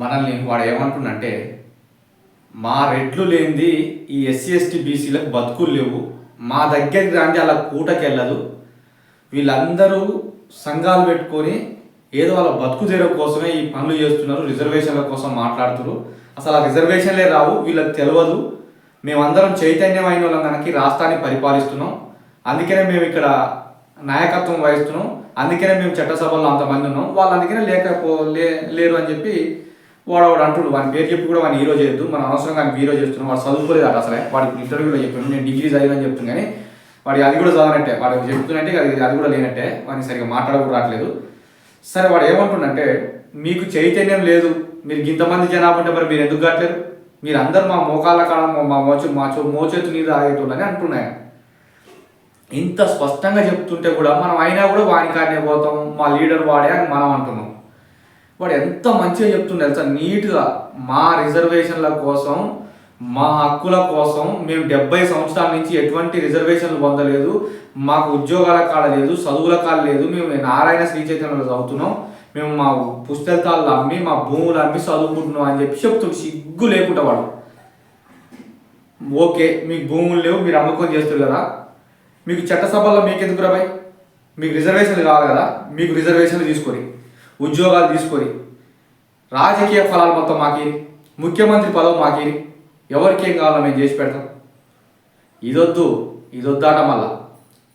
మనల్ని వాడు ఏమంటుండంటే మా రెడ్లు లేనిది ఈ ఎస్సీ ఎస్టీ బీసీలకు బతుకులు లేవు. మా దగ్గరికి రాంది అలా కూటకెళ్ళదు వీళ్ళందరూ సంఘాలు పెట్టుకొని ఏదో వాళ్ళ బతుకు తెర కోసమే ఈ పనులు చేస్తున్నారు రిజర్వేషన్ల కోసం మాట్లాడుతున్నారు అసలు ఆ రిజర్వేషన్లే రావు వీళ్ళకి తెలియదు మేమందరం చైతన్యమైన వాళ్ళం కనుక రాష్ట్రాన్ని పరిపాలిస్తున్నాం. అందుకనే మేము ఇక్కడ నాయకత్వం వహిస్తున్నాం. అందుకనే మేము చట్టసభల్లో అంతమంది ఉన్నాం. వాళ్ళు అందుకనే లేకపో లే లేరు అని చెప్పి వాడు వాడు అంటుడు వాని పేరు చెప్పి కూడా వాడిని హీరో చేయొద్దు మనం అవసరం కానీ హీరో చేస్తున్నాం వాడు చదువుకోలేదు అట అసలే. వాడికి ఇంటర్వ్యూలో చెప్పాను నేను డిగ్రీ చదివాని చెప్తాను కానీ వాడి అది కూడా చదవనట్టే వాడు చెప్తున్నట్టే అది అది కూడా లేనట్టే వాడిని సరిగ్గా మాట్లాడకూడ రావట్లేదు. సరే వాడు ఏమంటుండంటే మీకు చైతన్యం లేదు మీరు ఇంతమంది జనాభా ఉంటే మరి మీరు ఎందుకు కట్టలేరు మీరు అందరు మా మోకాళ్ళ కాడ మా- మా మోచు మా చో మోచేతు నీరు ఆగేటోళ్ళని అంటున్నాయి ఇంత స్పష్టంగా చెప్తుంటే కూడా మనం అయినా కూడా వానికాడనే పోతాం మా లీడర్ వాడే అని మనం అంటున్నాం. వాడు ఎంత మంచిగా చెప్తుండే తెలుసా? నీట్గా మా రిజర్వేషన్ల కోసం మా హక్కుల కోసం మేము డెబ్బై సంవత్సరాల నుంచి ఎటువంటి రిజర్వేషన్లు పొందలేదు మాకు ఉద్యోగాల కాడ లేదు చదువుల కాడ లేదు మేము నారాయణ శ్రీ చైతన్యంలో చదువుతున్నాం మేము మా పుస్తకాలు అమ్మి మా భూములు అమ్మి చదువుకుంటున్నాం అని చెప్పి చెప్తుండు. సిగ్గు లేకుండా వాడు. ఓకే మీకు భూములు లేవు మీరు అమ్మకం చేస్తారు కదా. మీకు చట్టసభల్లో మీకు ఎందుకు రాబాయి మీకు రిజర్వేషన్లు కావాలి కదా మీకు రిజర్వేషన్లు తీసుకొని. ఉద్యోగాలు తీసుకొని రాజకీయ ఫలాలు మొత్తం మాకేరి ముఖ్యమంత్రి పదవి మాకేరి ఎవరికేం కావాలో మేము చేసి పెడతాం. ఇదొద్దు ఇదొద్దాట మళ్ళా.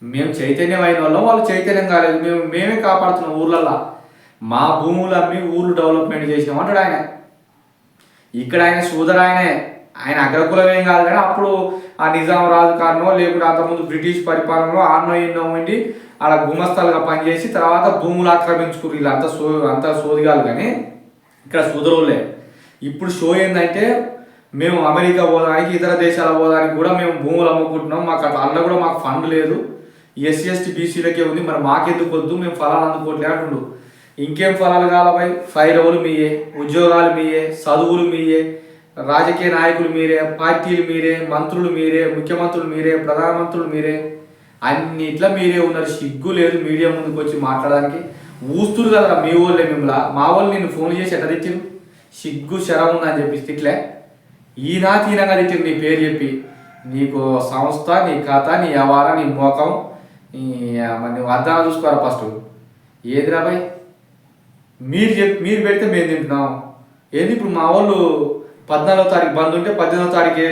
మేము చైతన్యం అయిన వాళ్ళం వాళ్ళు చైతన్యం కాలేదు. మేము మేమే కాపాడుతున్నాం ఊర్లల్లో. మా భూములు అమ్మి ఊర్లు డెవలప్మెంట్ చేసినాం అంటాడు ఆయన. ఇక్కడ ఆయన సోదరు ఆయనే. ఆయన అగ్రకులం ఏం కాదు కానీ అప్పుడు ఆ నిజాం రాజు కారణం లేకుంటే అంతకుముందు బ్రిటిష్ పరిపాలనలో ఆన్నో ఎన్నో ఉండి అలా గుమస్తాలుగా పనిచేసి తర్వాత భూములు ఆక్రమించుకుని వీళ్ళంతా సో అంత సోదిగాలు కానీ ఇక్కడ సోదరులే. ఇప్పుడు షో ఏంటంటే మేము అమెరికా పోదానికి ఇతర దేశాల పోదానికి కూడా మేము భూములు అమ్ముకుంటున్నాం. మాకు అట్లా అన్న కూడా మాకు ఫండ్ లేదు. ఎస్సీ ఎస్టీ బీసీలకే ఉంది. మరి మాకెందుకు వద్దు? మేము ఫలాలు అందుకోవట్లే అంటుండు. ఇంకేం ఫలాలు కావాలపై ఫైరవులు మీయే ఉద్యోగాలు మీయే చదువులు మీయే రాజకీయ నాయకులు మీరే పార్టీలు మీరే మంత్రులు మీరే ముఖ్యమంత్రులు మీరే ప్రధానమంత్రులు మీరే అన్నిట్లా మీరే ఉన్నారు సిగ్గు లేదు మీడియా ముందుకు వచ్చి మాట్లాడడానికి. ఊస్తురు కదా మీ వాళ్ళే మిమ్మల్ని. మా వాళ్ళు నిన్ను ఫోన్ చేసి ఎట్లా తిట్టిరు సిగ్గు శరం ఉందని చెప్పి తిట్లే. ఈనా తీనంగా తిట్టిరు నీ పేరు చెప్పి. నీకు సంస్థ నీ కథ నీ వ్యవహారం నీ మోకం నీ మరి నువ్వు అర్థం చూసుకోరా ఫస్ట్ ఏదిరా బాయ్ మీరు చెప్ మీరు పెడితే మేము తింటున్నాం. ఏంది ఇప్పుడు మా వాళ్ళు పద్నాలుగో తారీఖు బంద్ ఉంటే పద్దెనిమిదో తారీఖు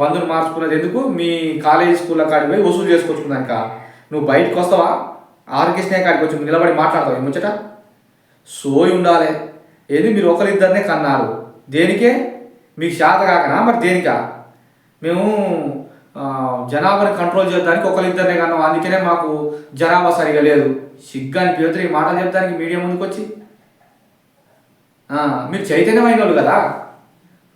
బంద్ను మార్చుకున్నది ఎందుకు? మీ కాలేజీ స్కూల్లో కాడికి పోయి వసూలు చేసుకొచ్చుకున్నాక నువ్వు బయటకు వస్తావా? ఆర్కెస్ట్రా కాడికి వచ్చి నిలబడి మాట్లాడతావు ముచ్చట? సోయి ఉండాలి. ఏది? మీరు ఒకరిద్దరినే కన్నారు. దేనికే? మీకు శాత కాకనా? మరి దేనికా? మేము జనాభాని కంట్రోల్ చేయడానికి ఒకరిద్దరినే కన్నాం. అందుకనే మాకు జనాభా సరిగా లేదు. సిగ్గాని పేరుతో ఈ మాటలు చెప్పడానికి మీడియా ముందుకు వచ్చి మీరు చైతన్యమైన వాళ్ళు కదా?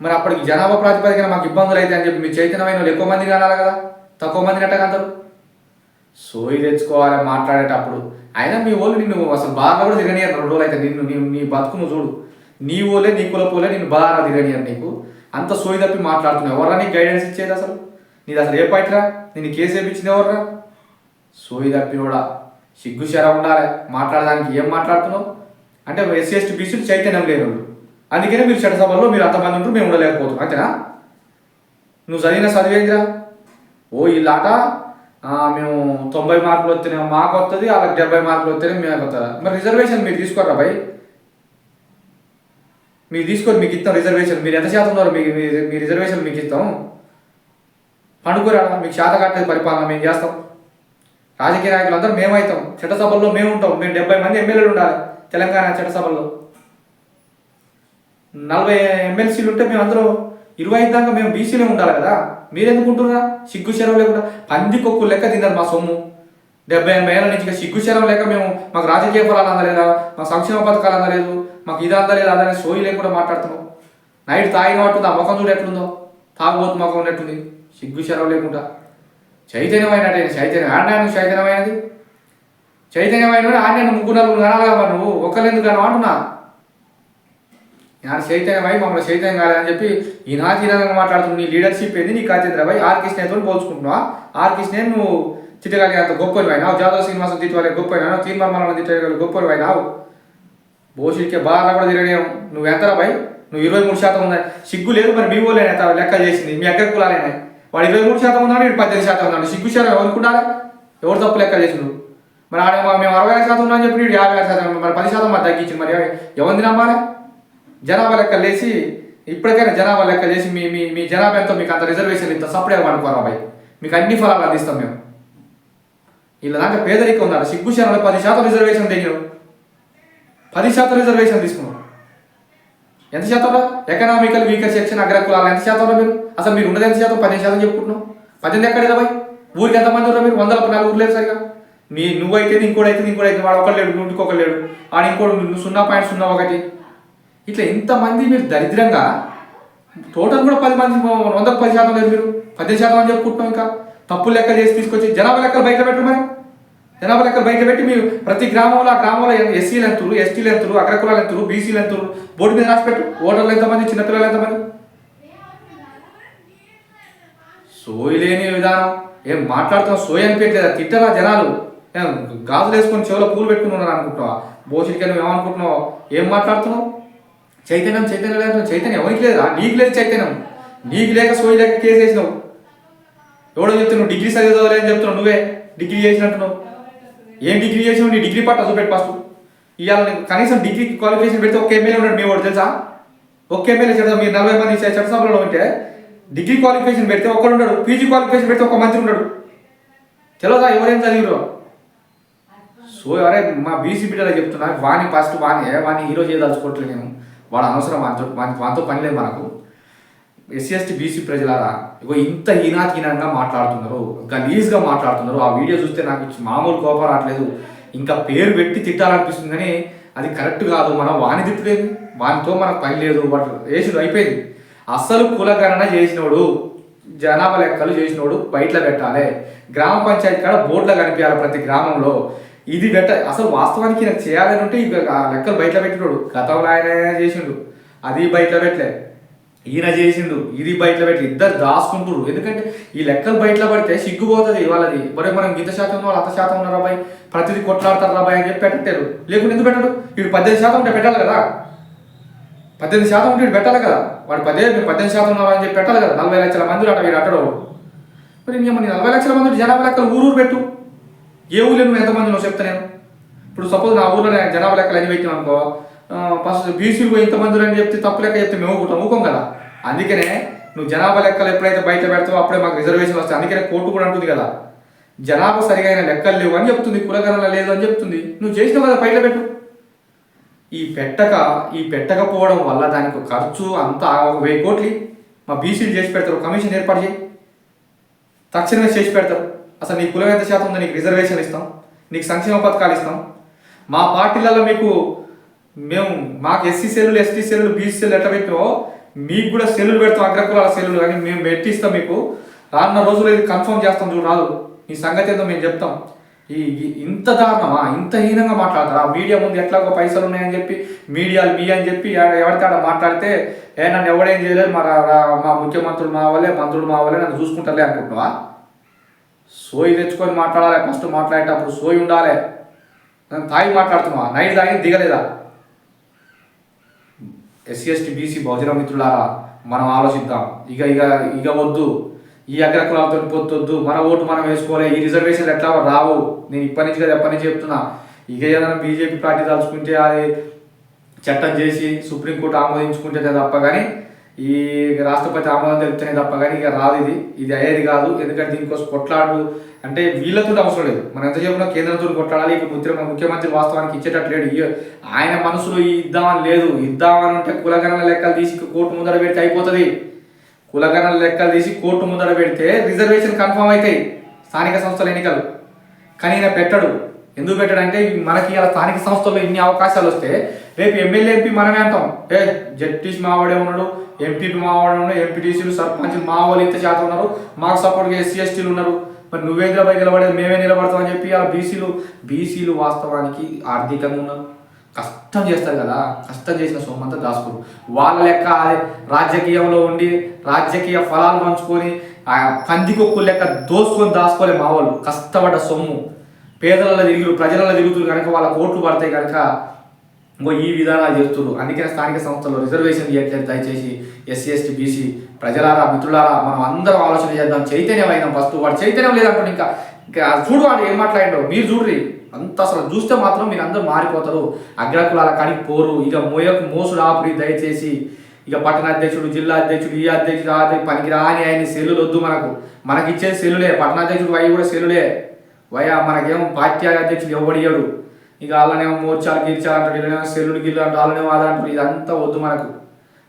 మరి అప్పటికి జనాభా ప్రాతిపదికన మాకు ఇబ్బందులు అయితే అని చెప్పి మీ చైతన్యమైన వాళ్ళు ఎక్కువ మంది కానాలి కదా? తక్కువ మంది నట్టగందరు సోయి తెచ్చుకోవాలి మాట్లాడేటప్పుడు అయినా మీ వాళ్ళు నిన్ను అసలు బాగా కూడా తిరగనియరు రెండు రోజులు అయితే నిన్ను నీ నీ బతుకును చూడు. నీ ఓలే నీ కులపోలే నిన్ను బాగా తిరగనియరు నీకు. అంత సోయి తప్పి మాట్లాడుతున్నావు. ఎవరా నీకు గైడెన్స్ ఇచ్చేది అసలు? నీది అసలు ఏ పైట్రా నేను కేసు వేయించింది ఎవర్రా? సోయి తప్పి కూడా సిగ్గు శర ఉండాలి. మాట్లాడడానికి ఏం మాట్లాడుతున్నావు? అంటే ఎస్సీ ఎస్టీ బీసీలు చైతన్యం లేని అందుకనే మీరు చట్టసభల్లో మీరు అంతమంది ఉంటారు మేము ఉండలేకపోతున్నాం అంతేనా? నువ్వు చదివిన చదివేదిరా? ఓ వీళ్ళాట మేము తొంభై మార్కులు వస్తేనే మాకు వస్తుంది వాళ్ళకి డెబ్బై మార్కులు వస్తేనే మేము వస్తుందా మరి రిజర్వేషన్ మీరు తీసుకోరా భయ్? మీరు తీసుకొని మీకు ఇస్తాం రిజర్వేషన్. మీరు ఎంత శాతం ఉన్నారు మీ మీ- రిజర్వేషన్ మీకు ఇస్తాం. పండుకోరా మీకు శాత కట్టేది పరిపాలన మేము చేస్తాం. రాజకీయ నాయకులు అందరూ మేమవుతాం చట్టసభల్లో మేము ఉంటాం మేము డెబ్బై మంది ఎమ్మెల్యేలు ఉండాలి తెలంగాణ చట్టసభల్లో నలభై ఎమ్మెల్సీలు ఉంటే మేము అందరూ ఇరవై ఐదు దాకా మేము బీసీలే ఉండాలి కదా. మీరెందుకుంటున్నారా సిగ్గు చెరవ లేకుండా పందికొక్కు లెక్క తిన్నారు మా సొమ్ము. డెబ్బై ఎనభై ఏళ్ళ నుంచి సిగ్గు చెరవ లేక మేము మాకు రాజకీయ ఫలాలు అందలేదా? మాకు సంక్షేమ పథకాలు అందలేదు. మాకు ఇది అందలేదు అదనే సోయి లేకుండా మాట్లాడుతున్నాం. నైట్ తాగిన పట్టుంది ఆ ముఖం చూడు ఎట్లుందో. తాగుబోతు ముఖం ఉన్నట్టుంది. సిగ్గు చెరవ లేకుండా. చైతన్యమైనట్టే చైతన్యం ఆడినాను చైతన్యమైనది. చైతన్యమైన ఆడినాను ముగ్గురు నలుగురు కనాలిగా మరి నువ్వు. ఒకళ్ళెందుకు ఎందుకు అంటున్నా. నేను అయ్యి మమ్మల్ని చైతన్యం కాలేదని చెప్పి ఈ నా తీరంగా మాట్లాడుతున్న నీ లీడర్షిప్ ఏంది? నీ కాచేంద్రబాయ్ ఆర్ కృష్ణతో పోల్చుకుంటున్నావా? ఆర్ కృష్ణ నువ్వు తిట్టగలిగే అంత గొప్పవి అయినావు? జాదవ్ శ్రీనివాసం తిట్టవాలి గొప్ప అయినావు? తీర్మానం తిట్టగలి గొప్పలు అయినావు? బోషిడికే బాగా కూడా తిరగడం నువ్వు ఎంతరా భాయ్? నువ్వు ఇరవై మూడు శాతం ఉన్నాయి సిగ్గు లేదు మరి మీ వాళ్ళే లెక్క చేసింది మీ అగ్గర కులాలేనా వాడు ఇరవై మూడు శాతం ఉన్నాడు ఇటు పద్దెనిమిది శాతం ఉన్నాడు సిగ్గు శాతం ఎవరికి ఎవరు తప్పు లెక్క చేసిండు మరి ఆడ మేము అరవై ఐదు శాతం ఉన్నామని చెప్పి యాభై ఆరు శాతం మరి పది శాతం మరి తగ్గించింది. మరి ఎవరిని నమ్మాలి? జనాభా లెక్కలు వేసి ఇప్పటికైనా జనాభా లెక్కలు చేసి మీ మీ మీ జనాభా ఎంతో మీకు అంత రిజర్వేషన్ ఇంత సపరేట్ అనుకోరా భయ్ మీకు అన్ని ఫలాలు అందిస్తాం మేము. వీళ్ళ దాకా పేదరికం ఉన్నారు సిగ్గు పది శాతం రిజర్వేషన్ దిగినావు పది శాతం రిజర్వేషన్ తీసుకున్నాం ఎంత శాతంలో ఎకనామికల్ వీకర్ సెక్షన్ అగ్ర కులాలు ఎంత శాతంలో మీరు? అసలు మీరు ఉన్నది ఎంత శాతం? పదిహేను శాతం చెప్పుకుంటున్నాం. పద్దెనిమిది ఎక్కడ ఇరవై ఊరికి ఎంతమంది ఉన్నారు మీరు? వందల నాలుగు ఊరు లేదు సరిగా. మీ నువ్వైతే ఇంకోడైతే అయితే వాడు ఒకరు లేడు నువ్వు లేడు. ఆడు ఇంకోటి సున్నా పాయింట్ సున్నా ఒకటి. ఇట్లా ఇంతమంది మీరు దరిద్రంగా? టోటల్ కూడా పది మంది వందకు పది శాతం లేదు మీరు. పదిహేను శాతం అని చెప్పుకుంటున్నాం ఇంకా. తప్పులు లెక్కలు చేసి తీసుకొచ్చి జనాభా లెక్కలు బయట పెట్టరు మరి. జనాభా లెక్కలు బయట పెట్టి మీరు ప్రతి గ్రామంలో ఆ గ్రామంలో ఎస్సీలు ఎంతురు ఎస్టీలు ఎంతురు అగ్రకులాలు ఎంతురు బీసీలు ఎంతురు బోర్డు మీద రాసి పెట్టు. ఓటర్లు ఎంతమంది చిన్నపిల్లలు ఎంతమంది? సోయి లేని విధానం. ఏం మాట్లాడుతున్నా సోయి అనిపించలేదా తిట్టరా జనాలు? ఏం గాజులు వేసుకొని చెవులో పూలు పెట్టుకుని ఉన్నారు అనుకుంటున్నావా బోసిడికి ఏమనుకుంటున్నావు ఏం మాట్లాడుతున్నావు? చైతన్యం చైతన్యం లేదు చైతన్యం. ఎవరికి లేదా నీకు లేదు చైతన్యం. నీకు లేక సోయి లేక కేసు వేసినావు. ఎవడో చెప్తున్నావు డిగ్రీ చదివి చదవలేదని చెప్తున్నావు నువ్వే డిగ్రీ చేసినట్టున్నావు. ఏం డిగ్రీ చేసినావు? నీ డిగ్రీ పట్ట చూపెట్టు ఫస్ట్. ఇవాళ కనీసం డిగ్రీ క్వాలిఫికేషన్ పెడితే ఒక ఎమ్మెల్యే ఉన్నాడు మీ వాడు తెలుసా? ఒక ఎమ్మెల్యే చెప్తా మీరు నలభై మంది చట్టసభలో ఉంటే డిగ్రీ క్వాలిఫికేషన్ పెడితే ఒకడు ఉన్నాడు పీజీ క్వాలిఫికేషన్ పెడితే ఒక మంత్రి ఉన్నాడు తెలియదా ఎవరేం చదివిరు సో ఎవరే మా బీసీ బిడ్డలో చెప్తున్నా. వాణి ఫస్ట్ వాణి వాణి? హీరో చేయదలుచుకోవట్లేదు నేను. వాడు అనవసరం వానితో వాని వానితో పని లేదు మనకు. ఎస్సీ ఎస్టీ బీసీ ప్రజలారా ఇగో ఇంత హీనాహీనంగా మాట్లాడుతున్నారు గలీజ్గా మాట్లాడుతున్నారు. ఆ వీడియో చూస్తే నాకు మామూలు కోపం రావట్లేదు. ఇంకా పేరు పెట్టి తిట్టాలనిపిస్తుంది కానీ అది కరెక్ట్ కాదు. మనం వాని తిట్టలేదు వానితో మనకు పని లేదు వాడు వేసుడు అయిపోయింది. అస్సలు కులగణన చేసినోడు జనాభా లెక్కలు చేసినోడు బయటలో పెట్టాలి. గ్రామ పంచాయతీ కాడ బోర్డులో కనిపించాలి ప్రతి గ్రామంలో. ఇది బెటర్ అసలు వాస్తవానికి నాకు చేయాలని ఉంటే ఇక ఆ లెక్కలు బయట పెట్టినోడు. గతంలో ఆయన చేసిండు. అది బయట పెట్టలే. ఈయన చేసిండు. ఇది బయట పెట్టి ఇద్దరు దాచుకుంటురు ఎందుకంటే ఈ లెక్కలు బయటలో పడితే సిగ్గుపోతుంది వాళ్ళది. మరి మనం ఇంత శాతం వాళ్ళు అంత శాతం ఉన్నారు అబ్బాయి ప్రతిదీ కొట్లాడతారు అబ్బాయి అని చెప్పి పెట్టారు లేకుంటే ఎందుకు పెట్టడు? వీడు పద్దెనిమిది శాతం ఉంటే పెట్టాలి కదా. పద్దెనిమిది శాతం ఉంటే వీడు పెట్టాలి కదా. వాడు పదే పద్దెనిమిది శాతం ఉన్నారు అని చెప్పి పెట్టాలి కదా. నలభై లక్షల మంది అట వీడు అట్టడు మరి ఇంక నలభై లక్షల మంది జనాభా లెక్కలు ఊరూరు పెట్టు. ఏ ఊళ్ళో నువ్వు ఎంతమంది నువ్వు చెప్తా నేను? ఇప్పుడు సపోజ్ నా ఊళ్ళో నేను జనాభా లెక్కలు అని పెట్టాం అనుకో ఫస్ట్ బీసీలు ఇంతమంది అని చెప్తే తప్పు లెక్క చెప్తే మేము ఊకుంటాం ఊకోం కదా. అందుకనే నువ్వు జనాభా లెక్కలు ఎప్పుడైతే బయట పెడతావో అప్పుడే మాకు రిజర్వేషన్ వస్తాయి. అందుకనే కోర్టు కూడా అంటుంది కదా జనాభా సరిగైన లెక్కలు లేవు అని చెప్తుంది కులగణన లేదు అని చెప్తుంది. నువ్వు చేసినావు కదా బయట పెట్టు. ఈ పెట్టక ఈ పెట్టకపోవడం వల్ల దానికి ఖర్చు అంతా ఒక వెయ్యి కోట్లు మా బీసీలు చేసి పెడతారు కమిషన్ ఏర్పాటు చేయి. తక్షణమే చేసి పెడతారు. అసలు నీ కులం ఎంత శాతం ఉందో నీకు రిజర్వేషన్ ఇస్తాం. నీకు సంక్షేమ పథకాలు ఇస్తాం. మా పార్టీలలో మీకు మేము మాకు ఎస్సీ సెల్లులు ఎస్టీ సెల్లులు బీసీ సెల్లు ఎట్లా పెట్టినో మీకు కూడా సెల్లులు పెడతాం అగ్రకులాల సెల్లులు. కానీ మేము పెట్టిస్తాం మీకు. రానున్న రోజులు ఇది కన్ఫర్మ్ చేస్తాం చూడు రాదు. నీ సంగతి ఏందో మేము చెప్తాం. ఈ ఇంత దారుణమా? ఇంత హీనంగా మాట్లాడతారా? మీడియా ముందు ఎట్లాగో పైసలు ఉన్నాయని చెప్పి మీడియాలు మీ అని చెప్పి ఎవ- ఎవరితో ఆడ మాట్లాడితే ఏ నన్ను ఎవడేం చేయలేదు? మా మా ముఖ్యమంత్రులు మా వాళ్ళే మంత్రులు మా వాళ్ళే నన్ను చూసుకుంటారులే అనుకుంటున్నావా? సోయి తెచ్చుకొని మాట్లాడాలి ఫస్ట్ మాట్లాడేటప్పుడు సోయి ఉండాలి. నన్ను తాగి మాట్లాడుతున్నావా? నైట్ తాగి దిగలేదా? ఎస్సీ ఎస్టీ బీసీ బహుజన మిత్రులారా మనం ఆలోచిద్దాం. ఇక ఇక ఇక వద్దు. ఈ అగ్రకులాలతో పొత్తొద్దు మన ఓటు మనం వేసుకోవాలి. ఈ రిజర్వేషన్లు ఎట్లా రావు? నేను ఇప్పటి నుంచి కదా ఎప్పటి నుంచి చెప్తున్నా. ఇక ఏదైనా బీజేపీ పార్టీ తలుచుకుంటే అది చట్టం చేసి సుప్రీంకోర్టు ఆమోదించుకుంటే తప్ప. కానీ ఈ రాష్ట్రపతి ఆమోదం తెలిపితేనే తప్ప కానీ ఇక రాదు ఇది. ఇది అయ్యేది కాదు. ఎందుకంటే దీనికోసం కొట్లాడు అంటే వీళ్ళతో అవసరం లేదు. మనం ఎంత చెప్పినా కేంద్రంతో కొట్లాడాలి. ఇక ముఖ్య ముఖ్యమంత్రి వాస్తవానికి ఇచ్చేటట్టు లేడు. ఆయన మనసులో ఈ ఇద్దామని లేదు. ఇద్దామని అంటే కులగణన లెక్కలు తీసి కోర్టు ముందర పెడితే అయిపోతుంది. కులగణన లెక్కలు తీసి కోర్టు ముందర పెడితే రిజర్వేషన్ కన్ఫర్మ్ అవుతాయి స్థానిక సంస్థల ఎన్నికలు. కానీ ఈయన పెట్టడు. ఎందుకు పెట్టాడంటే మనకి ఇలా స్థానిక సంస్థల్లో ఇన్ని అవకాశాలు వస్తే రేపు ఎమ్మెల్యే ఎంపీ మనమే అంటాం. ఏ జడ్పీస్ మావాడే ఉన్నాడు ఎంపీపీ మావాడే ఉన్నాడు ఎంపీటీసీలు సర్పంచ్ మా వాళ్ళు ఇంత శాతం ఉన్నారు మాకు సపోర్ట్గా ఎస్సీ ఎస్టీలు ఉన్నారు. మరి నువ్వే నిలబడి నిలబడేది మేమే నిలబడతాం అని చెప్పి ఆ బీసీలు బీసీలు వాస్తవానికి ఆర్థికంగా ఉన్నారు. కష్టం చేస్తారు కదా కష్టం చేసిన సొమ్మంతా దాసుకోరు వాళ్ళ లెక్క రాజకీయంలో ఉండి రాజకీయ ఫలాలు పంచుకొని ఆ పందికొక్కు లెక్క దోసుకొని దాచుకోలే మా వాళ్ళు. కష్టపడ్డ సొమ్ము. పేదలలో తిరుగులు ప్రజలలో తిరుగుతులు కనుక వాళ్ళ ఓట్లు పడతాయి కనుక ఇంకో ఈ విధానాలు చేస్తున్నారు అందుకే స్థానిక సంస్థల్లో రిజర్వేషన్ ఇవ్వట్లేదు. దయచేసి ఎస్సీ ఎస్టీ బీసీ ప్రజలారా మిత్రులారా మనం అందరం ఆలోచన చేద్దాం. చైతన్యం అయిన ఫస్ట్. వాడు చైతన్యం లేదంటే ఇంకా ఇంకా చూడు వాడు ఏం మాట్లాడిండో. మీరు చూడ్రి. అంత అసలు చూస్తే మాత్రం మీరు అందరూ మారిపోతారు. అగ్రకులాల కాడికి పోరు. ఇక మోయకు మోసుడు ఆపురి దయచేసి ఇక పట్టణ అధ్యక్షుడు జిల్లా అధ్యక్షుడు ఈ అధ్యక్షుడు ఆ పనికి రాని ఆయన సెల్లులు వద్దు మనకు. మనకి ఇచ్చేది సెల్లులే పట్టణాధ్యక్షుడు వై కూడా సెల్లులే. వయ మనకేమో పార్టీ అధ్యక్షుడు ఎవడియడు ఇక వాళ్ళనేమో మోర్చాలు గీర్చాలు అంటాడు వీళ్ళనేమో సెల్లుడు గిల్లు అంటారు వాళ్ళనేమో అది ఇదంతా వద్దు మనకు.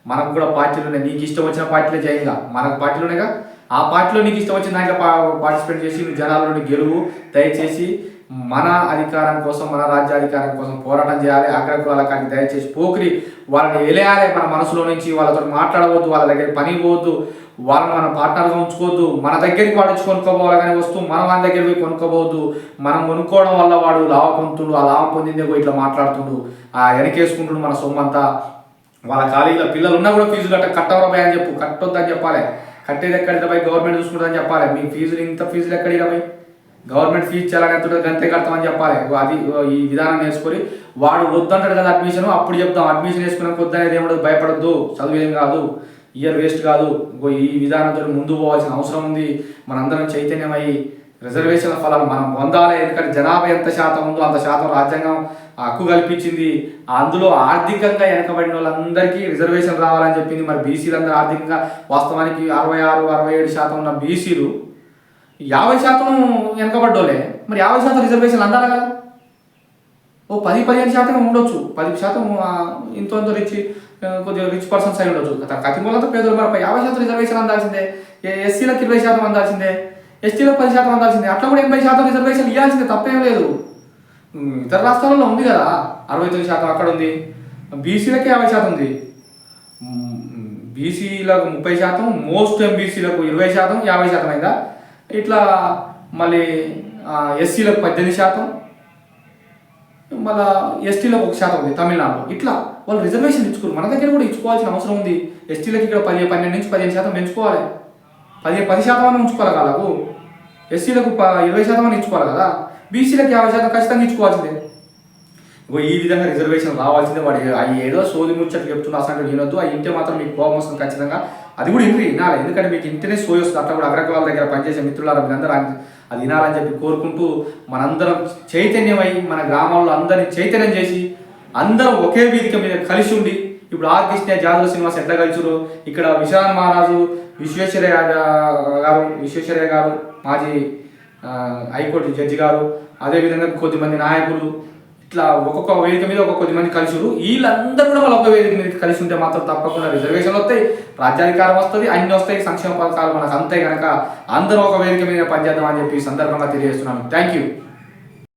మనకు కూడా పార్టీలు ఉన్నాయి. నీకు ఇష్టం వచ్చిన పార్టీలే చేయంగా మనకు పార్టీలు ఉన్నాయిగా. ఆ పార్టీలో నీకు ఇష్టం వచ్చిన దాంట్లో పా- పార్టిసిపేట్ చేసి జనాల నుండి గెలువు దయచేసి మన అధికారం కోసం మన రాజ్యాధికారం కోసం పోరాటం చేయాలి అగ్రకులాల కానీ దయచేసి పోకిరి వాళ్ళని వెళ్ళేయాలి మన మనసులో నుంచి వాళ్ళతో మాట్లాడవద్దు వాళ్ళ దగ్గర పని పోవద్దు వాళ్ళని మన పార్ట్నర్గా ఉంచుకోవద్దు మన దగ్గరికి వాడు వచ్చి కొనుక్కోపోవాలి కానీ వస్తువు మన వాళ్ళ దగ్గర పోయి కొనుక్కోబోద్దు మనం కొనుక్కోవడం వల్ల వాడు లాభ పొందుతుడు ఆ లాభం పొందిందే పోయి ఇట్లా మాట్లాడుతుండు. ఆ వెనకేసుకుంటుడు మన సొమ్మంతా. వాళ్ళ ఖాళీలో పిల్లలు ఉన్నా కూడా ఫీజులు కట్ట కట్టవరా భయ అని చెప్పు కట్టొద్దని చెప్పాలి. కట్టేది ఎక్కడ? పోయి గవర్నమెంట్ చూసుకుంటుందని చెప్పాలి. మీ ఫీజులు ఇంత ఫీజులు ఎక్కడ పోయి? గవర్నమెంట్ ఫీజు చేయాలని గంతే అంతే కడతామని చెప్పాలి. అది ఈ విధానం నేర్చుకొని వాడు వద్దంటాడు కదా అడ్మిషన్ అప్పుడు చెప్తాం అడ్మిషన్ వేసుకున్నాక వద్దనేది ఏమడదు భయపడద్దు చదువు ఏం కాదు ఇయర్ వేస్ట్ కాదు. ఈ విధానంతో ముందు పోవాల్సిన అవసరం ఉంది. మనందరం చైతన్యమై రిజర్వేషన్ల ఫలాలు మనం పొందాలి. ఎందుకంటే జనాభా ఎంత శాతం ఉందో అంత శాతం రాజ్యాంగం హక్కు కల్పించింది. అందులో ఆర్థికంగా వెనకబడిన వాళ్ళందరికీ రిజర్వేషన్ రావాలని చెప్పింది. మరి బీసీలు అందరూ ఆర్థికంగా వాస్తవానికి అరవై ఆరు అరవై ఏడు శాతం ఉన్న బీసీలు యాభై శాతం వెనకబడ్డోలే మరి యాభై శాతం రిజర్వేషన్లు అందాలి కదా? ఓ పది పదిహేను శాతం ఉండొచ్చు. పది శాతం ఇంత ఇంతో ఇంతో రిచ్ కొద్దిగా రిచ్ పర్సన్స్ అయి ఉండొచ్చు. కతిమూలంతా పేదలు మరి యాభై శాతం రిజర్వేషన్ అందాల్సిందే. ఎస్సీలకు ఇరవై శాతం అందాల్సిందే. ఎస్టీలకు పది శాతం అందాల్సిందే. అట్లా కూడా ఎనభై శాతం రిజర్వేషన్ ఇవ్వాల్సిందే తప్పేం లేదు. ఇతర రాష్ట్రాలలో ఉంది కదా. అరవై తొమ్మిది శాతం అక్కడ ఉంది. బీసీలకి యాభై శాతం ఉంది. బీసీలకు ముప్పై శాతం మోస్ట్ ఎంబీసీలకు ఇరవై శాతం యాభై శాతం అయిందా? ఇట్లా మళ్ళీ ఎస్సీలకు పద్దెనిమిది శాతం మళ్ళా ఎస్టీలకు ఒక శాతం ఉంది తమిళనాడులో. ఇట్లా వాళ్ళు రిజర్వేషన్ ఇచ్చుకోరు. మన దగ్గర కూడా ఇచ్చుకోవాల్సిన అవసరం ఉంది. ఎస్టీలకు ఇక్కడ పది పన్నెండు నుంచి పదిహేను శాతం పెంచుకోవాలి. పదిహేను పది శాతం అని ఉంచుకోవాలి వాళ్ళకు ఎస్సీలకు ప ఇరవై శాతం అని ఇచ్చుకోవాలి కదా. బీసీలకు యాభై శాతం ఖచ్చితంగా ఇచ్చుకోవాల్సిందే. ఇగో ఈ విధంగా రిజర్వేషన్ రావాల్సిందే వాడు ఆ ఏదో సోది ముచ్చట్లు చెప్తున్నా అసలు వినొద్దు. ఆ ఇంటే మాత్రం మీకు కోపం వస్తుంది ఖచ్చితంగా. అది కూడా ఇంటి వినాలి. ఎందుకంటే మీకు ఇంటనే సోయి అట్లా కూడా అగ్రకులాల దగ్గర పనిచేసే మిత్రులారా మీరందరూ అది వినాలని చెప్పి కోరుకుంటూ మనందరం చైతన్యమై మన గ్రామాల్లో అందరిని చైతన్యం చేసి అందరం ఒకే వేదిక మీద కలిసి ఉండి ఇప్పుడు ఆర్ కృష్ణ జాదవ శ్రీనివాస్ ఎట్లా కలిసిరు ఇక్కడ విశ్వనాథ్ మహారాజు విశ్వేశ్వరయ్య గారు విశ్వేశ్వరయ్య గారు మాజీ హైకోర్టు జడ్జి గారు అదేవిధంగా కొద్దిమంది నాయకులు ఇట్లా ఒక్కొక్క వేదిక మీద ఒక్కొక్క కొద్ది మంది కలిసిరు వీళ్ళందరూ కూడా మళ్ళీ ఒక వేదిక మీద కలిసి ఉంటే మాత్రం తప్పకుండా రిజర్వేషన్లు వస్తాయి. రాజ్యాధికారం వస్తుంది అన్ని వస్తాయి. సంక్షేమ పథకాలు మనకు అంతే కనుక అందరూ ఒక వేదిక మీద పనిచేద్దాం అని చెప్పి సందర్భంగా తెలియజేస్తున్నాను. Thank you